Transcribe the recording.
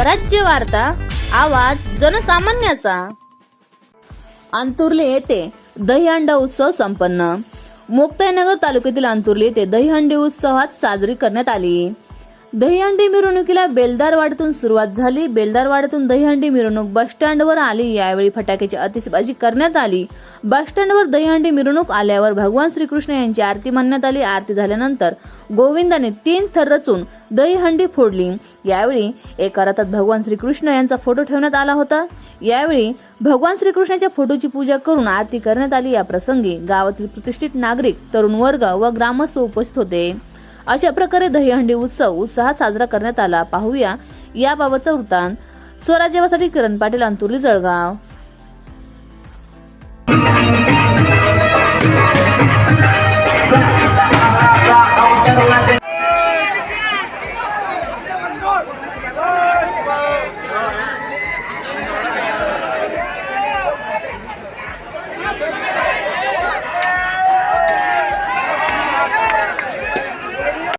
स्वराज्य वार्ता आवाज जनसामान्याचा. अंतुर्ली येथे दहीहंडा उत्सव संपन्न. मुक्ताईनगर तालुक्यातील अंतुर्ले येथे दहीहंडी उत्सवात साजरी करण्यात आली. दहीहंडी मिरवणुकीला बेलदारवाड्यातून सुरुवात झाली. बेलदारवाड्यातून दहीहंडी मिरवणूक बसस्टँडवर आली. यावेळी फटाक्याची आतिषबाजी करण्यात आली. बसस्टँडवर दहीहंडी मिरवणूक आल्यावर भगवान श्रीकृष्ण यांची आरती म्हणण्यात आली. आरती झाल्यानंतर गोविंदाने तीन थर रचून दहीहंडी फोडली. यावेळी एका रथात भगवान श्रीकृष्ण यांचा फोटो ठेवण्यात आला होता. यावेळी भगवान श्रीकृष्णाच्या फोटोची पूजा करून आरती करण्यात आली. या प्रसंगी गावातील प्रतिष्ठित नागरिक तरुण वर्ग व ग्रामस्थ उपस्थित होते. अशा प्रकारे दहीहंडी उत्सव उत्साहात साजरा करण्यात आला. पाहूया याबाबतचा वृत्तांत. स्वराज्यासाठी किरण पाटील अंतुर्ली जळगाव.